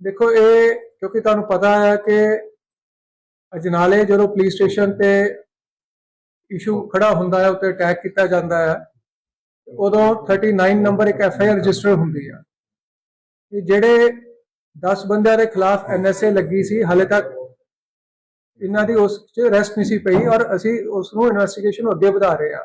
ਦੇਖੋ ਇਹ, ਕਿਉਂਕਿ ਤੁਹਾਨੂੰ ਪਤਾ ਹੈ ਕਿ ਅਜਨਾਲੇ ਜਦੋਂ ਪੁਲਿਸ ਸਟੇਸ਼ਨ ਤੇ ਇਸ਼ੂ ਖੜਾ ਹੁੰਦਾ ਹੈ, ਉੱਤੇ ਅਟੈਕ ਕੀਤਾ ਜਾਂਦਾ ਹੈ, ਉਦੋਂ 39 ਨੰਬਰ ਇੱਕ ਐਫ ਆਈ ਆਰ ਰਜਿਸਟਰ ਹੁੰਦੀ ਆ। ਕਿ ਜਿਹੜੇ 10 ਬੰਦਿਆਂ ਦੇ ਖਿਲਾਫ ਐਨ ਐਸ ਏ ਲੱਗੀ ਸੀ, ਹਾਲੇ ਤੱਕ ਇਹਨਾਂ ਦੀ ਉਸ 'ਚ ਰੈਸਟ ਨਹੀਂ ਸੀ ਪਈ ਔਰ ਅਸੀਂ ਉਸ ਨੂੰ ਇਨਵੈਸਟੀਗੇਸ਼ਨ ਅੱਗੇ ਵਧਾ ਰਹੇ ਹਾਂ।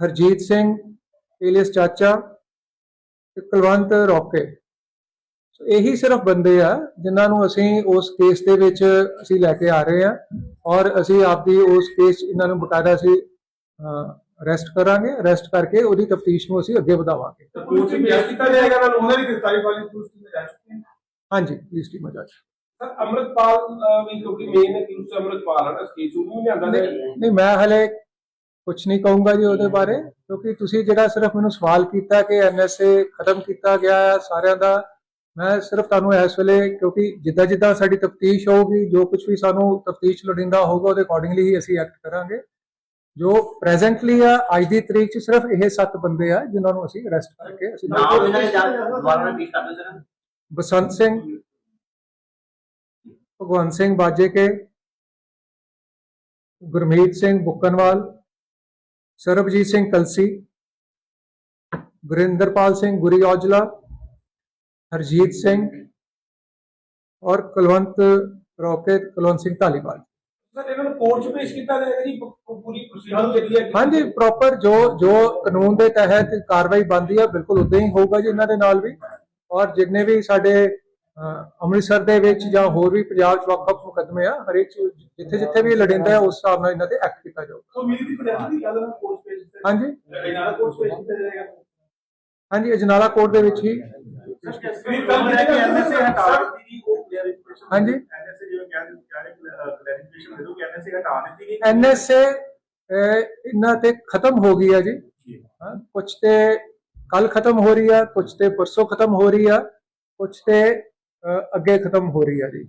ਹਰਜੀਤ ਸਿੰਘ ਏਲੀਅਸ ਚਾਚਾ ਤੇ ਕੁਲਵੰਤ ਰੋਕੇ ਸੋ ਇਹੀ ਸਿਰਫ ਬੰਦੇ ਆ ਜਿਨ੍ਹਾਂ ਨੂੰ ਅਸੀਂ ਉਸ ਕੇਸ ਦੇ ਵਿੱਚ ਅਸੀਂ ਲੈ ਕੇ ਆ ਰਹੇ ਆ ਔਰ ਅਸੀਂ ਆਪਦੀ ਉਸ ਕੇਸ ਇਹਨਾਂ ਨੂੰ ਬਕਾਇਦਾ ਅਸੀਂ ਅਰੈਸਟ ਕਰਾਂਗੇ। ਅਰੈਸਟ ਕਰਕੇ ਉਹਦੀ ਤਫਤੀਸ਼ ਨੂੰ ਅਸੀਂ ਅੱਗੇ ਵਧਾਵਾਂਗੇ। ਕੋਰਟ ਵਿੱਚ ਪੇਸ਼ ਕੀਤਾ ਜਾਏਗਾ ਨਾਲ ਉਹਨਾਂ ਦੀ ਗ੍ਰਿਫਤਾਰੀ ਵਾਲੀ ਪੁਲਿਸ ਟੀਮ ਜਾ ਚੁੱਕੀ ਹੈ ਹਾਂਜੀ ਪੁਲਿਸ ਟੀਮ ਜਾ ਸਰ ਅਮਰਤਪਾਲ ਵੀ ਕਿਉਂਕਿ ਮੇਨ ਅਕਿਊਜ਼ ਅਮਰਤਪਾਲ ਹੈ ਇਸ ਕੇਸ ਨੂੰ ਲਿਆਂਦਾ ਨਹੀਂ ਮੈਂ ਹਲੇ ਕੁਝ ਨਹੀਂ ਕਹੂੰਗਾ ਜੀ ਉਹਦੇ ਬਾਰੇ ਕਿਉਂਕਿ ਤੁਸੀਂ ਜਿਹੜਾ ਸਿਰਫ ਮੈਨੂੰ ਸਵਾਲ ਕੀਤਾ ਕਿ ਐਨਐਸਏ ਖਤਮ ਕੀਤਾ ਗਿਆ ਹੈ ਸਾਰਿਆਂ ਦਾ ਮੈਂ ਸਿਰਫ ਤੁਹਾਨੂੰ ਇਸ ਵੇਲੇ ਕਿਉਂਕਿ ਜਿੱਦਾਂ ਜਿੱਦਾਂ ਸਾਡੀ ਤਫਤੀਸ਼ ਹੋਊਗੀ ਜੋ ਕੁਝ ਵੀ ਸਾਨੂੰ ਤਫਤੀਸ਼ ਲੋੜੀਂਦਾ ਹੋਊਗਾ ਉਹਦੇ ਅਕੋਰਡਿੰਗਲੀ ਹੀ ਅਸੀਂ ਐਕਟ ਕਰਾਂਗੇ। ਜੋ ਪ੍ਰੈਜ਼ੈਂਟਲੀ ਆ ਅੱਜ ਦੀ ਤਰੀਕ 'ਚ ਸਿਰਫ ਇਹ ਸੱਤ ਬੰਦੇ ਆ ਜਿਨ੍ਹਾਂ ਨੂੰ ਅਸੀਂ ਅਰੈਸਟ ਕਰਕੇ ਅਸੀਂ ਬਸੰਤ ਸਿੰਘ ਭਗਵੰਤ ਸਿੰਘ ਬਾਜੇਕੇ ਗੁਰਮੀਤ ਸਿੰਘ ਬੁੱਕਨਵਾਲ ਸਰਬਜੀਤ ਸਿੰਘ ਕਲਸੀ ਗੁਰਿੰਦਰਪਾਲ ਸਿੰਘ ਗੁਰੀ ਔਜਲਾ ਹਰਜੀਤ ਸਿੰਘ ਔਰ ਕੁਲਵੰਤ ਰੋਕੇਤ ਕੁਲਵੰਤ ਸਿੰਘ ਧਾਲੀਵਾਲ। ਸਰ ਇਹਨਾਂ ਨੂੰ ਕੋਰਟ 'ਚ ਪੇਸ਼ ਕੀਤਾ ਜਾਏਗਾ ਜੀ ਪੂਰੀ ਪ੍ਰੋਸੀਜਰ ਜਿਹੜੀ ਹੈ ਹਾਂਜੀ ਪ੍ਰੋਪਰ ਜੋ ਜੋ ਕਾਨੂੰਨ ਦੇ ਤਹਿਤ ਕਾਰਵਾਈ ਬਣਦੀ ਹੈ ਬਿਲਕੁਲ ਉਦਾਂ ਹੀ ਹੋਊਗਾ ਜੀ ਇਹਨਾਂ ਦੇ ਨਾਲ ਵੀ। ਔਰ ਜਿੰਨੇ ਵੀ ਸਾਡੇ ਅੰਮ੍ਰਿਤਸਰ ਦੇ ਵਿੱਚ ਜਾਂ ਹੋਰ ਵੀ ਪੰਜਾਬ 'ਚ ਵੱਖ-ਵੱਖ ਮੁਕੱਦਮੇ ਆ ਹਰੇਕ ਜਿੱਥੇ ਜਿੱਥੇ ਵੀ ਲੜਿੰਦਾ ਹੈ ਉਸ ਹਿਸਾਬ ਨਾਲ ਇਹਨਾਂ ਤੇ ਐਕਟ ਕੀਤਾ ਜਾਊਗਾ। ਸੋ ਮੇਰੀ ਦੀ ਪ੍ਰੈਸ ਦੀ ਗੱਲ ਨਾਲ ਕੋਰਟ ਪੇਸ਼ ਕੀਤਾ ਹਾਂਜੀ? ਕੋਰਟ ਜਾਏਗਾ। ਹਾਂਜੀ ਅਜਨਾਲਾ ਕੋਰਟ ਦੇ ਵਿੱਚ ਹੀ। ਵੀ ਕੱਲ ਜਿਹੜਾ ਕਿ ਐਨਐਸਏ ਹਟਾ ਦਿੱਤੀ ਗਈ ਉਹ ਕਲੀਅਰਿਫਿਕੇਸ਼ਨ ਹਾਂਜੀ? ਐਨਐਸਏ ਜਿਵੇਂ ਕਹਿ ਦਿੱਤੀ ਕਲੀਅਰਿਫਿਕੇਸ਼ਨ ਦੇ ਦੋ ਕਿ ਐਨਐਸਏ ਹਟਾ ਦਿੱਤੀ ਗਈ। ਐਨਐਸਏ ਇਹਨਾਂ ਤੇ ਖਤਮ ਹੋ ਗਈ ਹੈ ਜੀ। ਹਾਂ ਕੁਝ ਤੇ ਕੱਲ ਖਤਮ ਹੋ ਰਹੀ ਆ ਕੁਝ ਤੇ ਪਰਸੋਂ ਖਤਮ ਹੋ ਰਹੀ ਆ ਕੁਝ ਤੇ ਅੱਗੇ ਖਤਮ ਹੋ ਰਹੀ ਆ ਜੀ।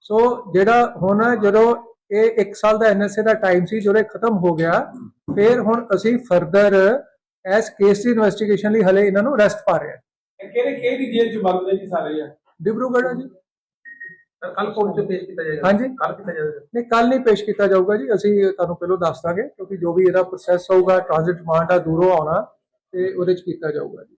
ਸੋ ਜਿਹੜਾ ਹੁਣ ਜਦੋਂ ਇਹ 1 ਸਾਲ ਦਾ ਐਨਐਸਏ ਦਾ ਟਾਈਮ ਸੀ ਜਦੋਂ ਇਹ ਖਤਮ ਹੋ ਗਿਆ ਫਿਰ ਹੁਣ ਅਸੀਂ ਫਰਦਰ ਐਸ ਕੇਸ ਦੀ ਇਨਵੈਸਟੀਗੇਸ਼ਨ ਲਈ ਹਲੇ ਇਹਨਾਂ ਨੂੰ ਅਰੈਸਟ ਪਾ ਰਹੇ ਇਹ ਕਿਹੜੇ ਕਿਹੜੀ ਜੇਲ੍ਹ 'ਚ ਬੰਦ ਨੇ ਜੀ ਸਾਰੇ ਆ ਡਿਬਰੂਗੜ੍ਹ ਆ ਜੀ। ਕੱਲ ਕੋਰਟ 'ਚ ਪੇਸ਼ ਕੀਤਾ ਜਾਏਗਾ। ਹਾਂਜੀ। ਕੱਲ ਕੀਤਾ ਜਾਏਗਾ। ਨਹੀਂ ਕੱਲ ਨਹੀਂ ਪੇਸ਼ ਕੀਤਾ ਜਾਊਗਾ ਜੀ। ਅਸੀਂ ਤੁਹਾਨੂੰ ਪਹਿਲਾਂ ਦੱਸ ਦਾਂਗੇ ਕਿਉਂਕਿ ਜੋ ਵੀ ਇਹਦਾ ਪ੍ਰੋਸੈਸ ਹੋਊਗਾ ਟ੍ਰਾਂਜ਼ਿਟ ਰਿਮਾਂਡ ਆ ਦੂਰੋਂ ਆਉਣਾ ਤੇ ਉਹਦੇ ਚ ਕੀਤਾ ਜਾਊਗਾ ਜੀ।